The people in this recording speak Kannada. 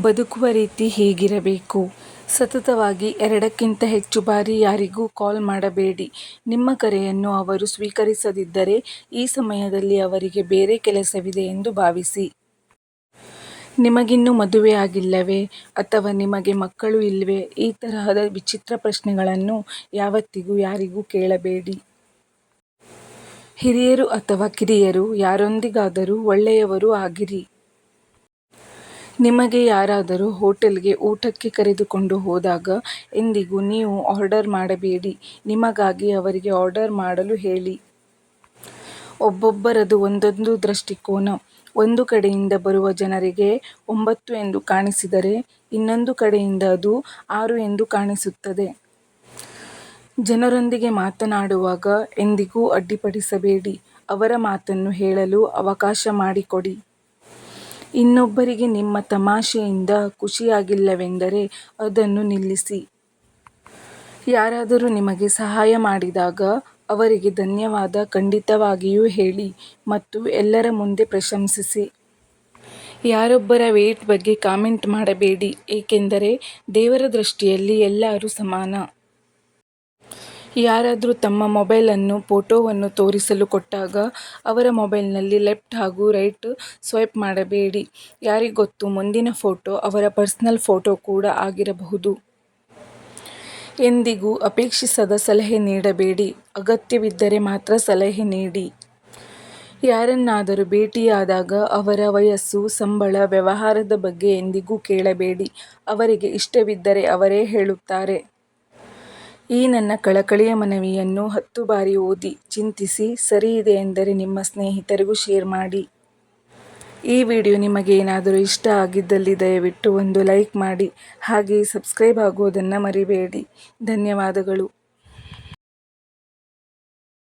ಬದುಕುವ ರೀತಿ ಹೇಗಿರಬೇಕು? ಸತತವಾಗಿ ಎರಡಕ್ಕಿಂತ ಹೆಚ್ಚು ಬಾರಿ ಯಾರಿಗೂ ಕಾಲ್ ಮಾಡಬೇಡಿ. ನಿಮ್ಮ ಕರೆಯನ್ನು ಅವರು ಸ್ವೀಕರಿಸದಿದ್ದರೆ ಈ ಸಮಯದಲ್ಲಿ ಅವರಿಗೆ ಬೇರೆ ಕೆಲಸವಿದೆ ಎಂದು ಭಾವಿಸಿ. ನಿಮಗಿನ್ನೂ ಮದುವೆ ಆಗಿಲ್ಲವೇ? ಅಥವಾ ನಿಮಗೆ ಮಕ್ಕಳು ಇಲ್ವೇ? ಈ ತರಹದ ವಿಚಿತ್ರ ಪ್ರಶ್ನೆಗಳನ್ನು ಯಾವತ್ತಿಗೂ ಯಾರಿಗೂ ಕೇಳಬೇಡಿ. ಹಿರಿಯರು ಅಥವಾ ಕಿರಿಯರು, ಯಾರೊಂದಿಗಾದರೂ ಒಳ್ಳೆಯವರು ಆಗಿರಿ. ನಿಮಗೆ ಯಾರಾದರೂ ಹೋಟೆಲ್ಗೆ ಊಟಕ್ಕೆ ಕರೆದುಕೊಂಡು ಹೋದಾಗ ಎಂದಿಗೂ ನೀವು ಆರ್ಡರ್ ಮಾಡಬೇಡಿ. ನಿಮಗಾಗಿ ಅವರಿಗೆ ಆರ್ಡರ್ ಮಾಡಲು ಹೇಳಿ. ಒಬ್ಬೊಬ್ಬರದು ಒಂದೊಂದು ದೃಷ್ಟಿಕೋನ. ಒಂದು ಕಡೆಯಿಂದ ಬರುವ ಜನರಿಗೆ ಒಂಬತ್ತು ಎಂದು ಕಾಣಿಸಿದರೆ ಇನ್ನೊಂದು ಕಡೆಯಿಂದ ಅದು ಆರು ಎಂದು ಕಾಣಿಸುತ್ತದೆ. ಜನರೊಂದಿಗೆ ಮಾತನಾಡುವಾಗ ಎಂದಿಗೂ ಅಡ್ಡಿಪಡಿಸಬೇಡಿ. ಅವರ ಮಾತನ್ನು ಹೇಳಲು ಅವಕಾಶ ಮಾಡಿಕೊಡಿ. ಇನ್ನೊಬ್ಬರಿಗೆ ನಿಮ್ಮ ತಮಾಷೆಯಿಂದ ಖುಷಿಯಾಗಿಲ್ಲವೆಂದರೆ ಅದನ್ನು ನಿಲ್ಲಿಸಿ. ಯಾರಾದರೂ ನಿಮಗೆ ಸಹಾಯ ಮಾಡಿದಾಗ ಅವರಿಗೆ ಧನ್ಯವಾದ, ಖಂಡಿತವಾಗಿಯೂ ಹೇಳಿ ಮತ್ತು ಎಲ್ಲರ ಮುಂದೆ ಪ್ರಶಂಸಿಸಿ. ಯಾರೊಬ್ಬರ ವೇಟ್ ಬಗ್ಗೆ ಕಾಮೆಂಟ್ ಮಾಡಬೇಡಿ, ಏಕೆಂದರೆ ದೇವರ ದೃಷ್ಟಿಯಲ್ಲಿ ಎಲ್ಲರೂ ಸಮಾನ. ಯಾರಾದ್ರೂ ತಮ್ಮ ಮೊಬೈಲನ್ನು ಫೋಟೋವನ್ನು ತೋರಿಸಲು ಕೊಟ್ಟಾಗ ಅವರ ಮೊಬೈಲ್ನಲ್ಲಿ ಲೆಫ್ಟ್ ಹಾಗೂ ರೈಟ್ ಸ್ವೈಪ್ ಮಾಡಬೇಡಿ. ಯಾರಿಗೊತ್ತು ಮುಂದಿನ ಫೋಟೋ ಅವರ ಪರ್ಸ್ನಲ್ ಫೋಟೋ ಕೂಡ ಆಗಿರಬಹುದು. ಎಂದಿಗೂ ಅಪೇಕ್ಷಿಸದ ಸಲಹೆ ನೀಡಬೇಡಿ. ಅಗತ್ಯವಿದ್ದರೆ ಮಾತ್ರ ಸಲಹೆ ನೀಡಿ. ಯಾರನ್ನಾದರೂ ಭೇಟಿಯಾದಾಗ ಅವರ ವಯಸ್ಸು, ಸಂಬಳ, ವ್ಯವಹಾರದ ಬಗ್ಗೆ ಎಂದಿಗೂ ಕೇಳಬೇಡಿ. ಅವರಿಗೆ ಇಷ್ಟವಿದ್ದರೆ ಅವರೇ ಹೇಳುತ್ತಾರೆ. ಈ ನನ್ನ ಕಳಕಳಿಯ ಮನವಿಯನ್ನು ಹತ್ತು ಬಾರಿ ಓದಿ, ಚಿಂತಿಸಿ, ಸರಿ ಇದೆ ಎಂದರೆ ನಿಮ್ಮ ಸ್ನೇಹಿತರಿಗೂ ಶೇರ್ ಮಾಡಿ. ಈ ವಿಡಿಯೋ ನಿಮಗೆ ಏನಾದರೂ ಇಷ್ಟ ಆಗಿದ್ದಲ್ಲಿ ದಯವಿಟ್ಟು ಒಂದು ಲೈಕ್ ಮಾಡಿ. ಹಾಗೆಯೇ ಸಬ್ಸ್ಕ್ರೈಬ್ ಆಗುವುದನ್ನು ಮರಿಬೇಡಿ. ಧನ್ಯವಾದಗಳು.